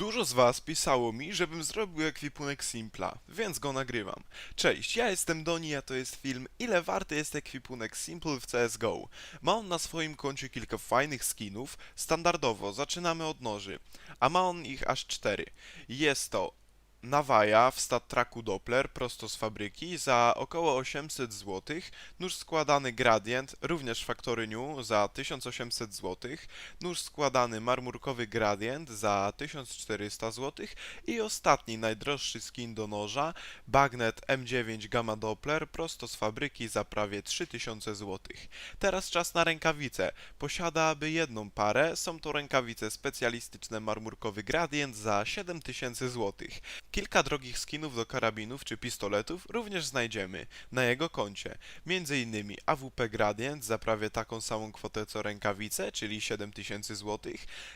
Dużo z Was pisało mi, żebym zrobił ekwipunek Simpla, więc go nagrywam. Cześć, ja jestem Doni, a to jest film Ile warty jest ekwipunek Simple w CSGO. Ma on na swoim koncie kilka fajnych skinów, standardowo zaczynamy od noży, a ma on ich aż cztery. Jest to Nawaja w stat tracku Doppler prosto z fabryki za około 800 zł, nóż składany Gradient również Factory New za 1800 zł, nóż składany marmurkowy Gradient za 1400 zł i ostatni najdroższy skin do noża Bagnet M9 Gamma Doppler prosto z fabryki za prawie 3000 zł. Teraz czas na rękawice. Posiada aby jedną parę, są to rękawice specjalistyczne marmurkowy Gradient za 7000 zł. Kilka drogich skinów do karabinów czy pistoletów również znajdziemy na jego koncie. Innymi AWP Gradient za prawie taką samą kwotę co rękawice, czyli 7000 zł,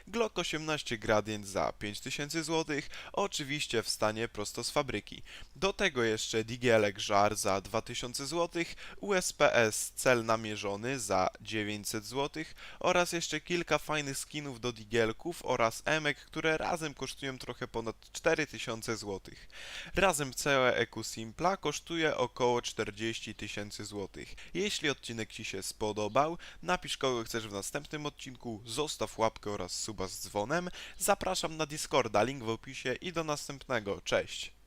Glock 18 Gradient za 5000 zł, oczywiście w stanie prosto z fabryki. Do tego jeszcze Digielek Żar za 2000 zł, USPS cel namierzony za 900 zł oraz jeszcze kilka fajnych skinów do digielków oraz emek, które razem kosztują trochę ponad 4000 zł. Razem całe EQ Simpla kosztuje około 40 tysięcy złotych. Jeśli odcinek Ci się spodobał, napisz kogo chcesz w następnym odcinku, zostaw łapkę oraz suba z dzwonem. Zapraszam na Discorda, link w opisie i do następnego. Cześć!